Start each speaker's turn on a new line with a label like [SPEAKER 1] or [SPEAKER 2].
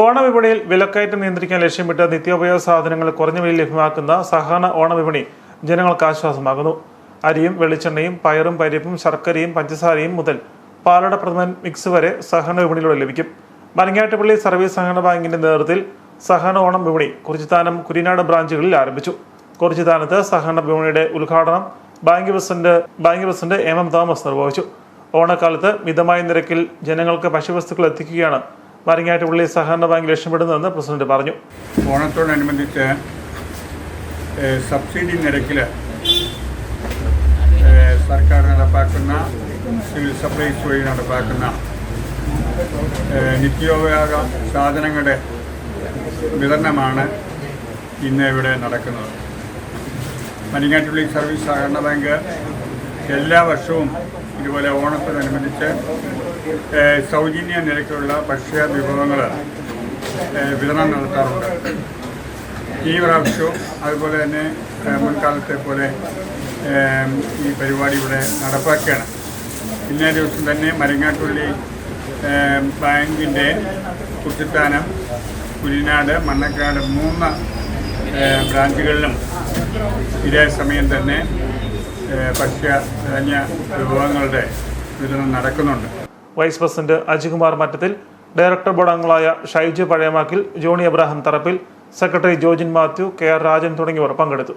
[SPEAKER 1] ഓണവിപണിയിൽ വിലക്കയറ്റം നിയന്ത്രിക്കാൻ ലക്ഷ്യമിട്ട് നിത്യോപയോഗ സാധനങ്ങൾ കുറഞ്ഞ വിലയിൽ ലഭ്യമാക്കുന്ന സഹകരണ ഓണവിപണി ജനങ്ങൾക്ക് ആശ്വാസമാകുന്നു. അരിയും വെളിച്ചെണ്ണയും പയറും പരിപ്പും ശർക്കരയും പഞ്ചസാരയും മുതൽ പാലട പ്രഥമൻ മിക്സ് വരെ സഹകരണ വിപണിയിലൂടെ ലഭിക്കും. മലങ്ങാട്ടുപള്ളി സർവീസ് സഹകരണ ബാങ്കിന്റെ നേതൃത്വത്തിൽ സഹകരണ ഓണം വിപണി കുറിച്ചിത്താനം കുരിനാട് ബ്രാഞ്ചുകളിൽ ആരംഭിച്ചു. കുറിച്ചിത്താനത്ത് സഹകരണ വിപണിയുടെ ഉദ്ഘാടനം bank president bank president M M Thomas നിർവഹിച്ചു. ഓണക്കാലത്ത് മിതമായ നിരക്കിൽ ജനങ്ങൾക്ക് ഭക്ഷ്യവസ്തുക്കൾ എത്തിക്കുകയാണ് മരങ്ങാട്ടുപള്ളി സഹകരണ ബാങ്ക് ലക്ഷ്യമിടുന്നതെന്ന് പ്രസിഡന്റ് പറഞ്ഞു.
[SPEAKER 2] ഓണത്തോടനുബന്ധിച്ച് സബ്സിഡി നിരക്കിൽ സർക്കാർ നടപ്പാക്കുന്ന സിവിൽ സപ്ലൈസ് വഴി നടപ്പാക്കുന്ന നിത്യോപയോഗ സാധനങ്ങളുടെ വിതരണമാണ് ഇന്ന് ഇവിടെ നടക്കുന്നത്. മരിങ്ങാട്ടുള്ളി സർവീസ് സഹകരണ ബാങ്ക് എല്ലാ വർഷവും ഇതുപോലെ ഓണത്തോടനുബന്ധിച്ച് ഏഹ്, സൗജന്യ നിരക്കിലുള്ള ഭക്ഷ്യ വിഭവങ്ങൾ വിതരണം നടത്താറുണ്ട്. ഈ പ്രാവശ്യവും അതുപോലെ തന്നെ മുൻകാലത്തെ പോലെ ഈ പരിപാടി ഇവിടെ നടപ്പാക്കുകയാണ്. ഇന്നേ ദിവസം തന്നെ മരങ്ങാട്ടുള്ളി ബാങ്കിന്റെ കുട്ടിത്താനം കുരിനാട് മണ്ണക്കാട് മൂന്ന് ബ്രാഞ്ചുകളിലും ഇതേ സമയം തന്നെ ഭക്ഷ്യ ധാന്യ വിഭവങ്ങളുടെ വിതരണം നടക്കുന്നുണ്ട്.
[SPEAKER 1] Vice president Ajikumar Mattathil director board അംഗങ്ങളായ Shaiju Pazhayamakkil Johny Abraham Tharappil secretary Jojin Mathew K R Rajan തുടങ്ങിയവർ പങ്കെടുത്തു.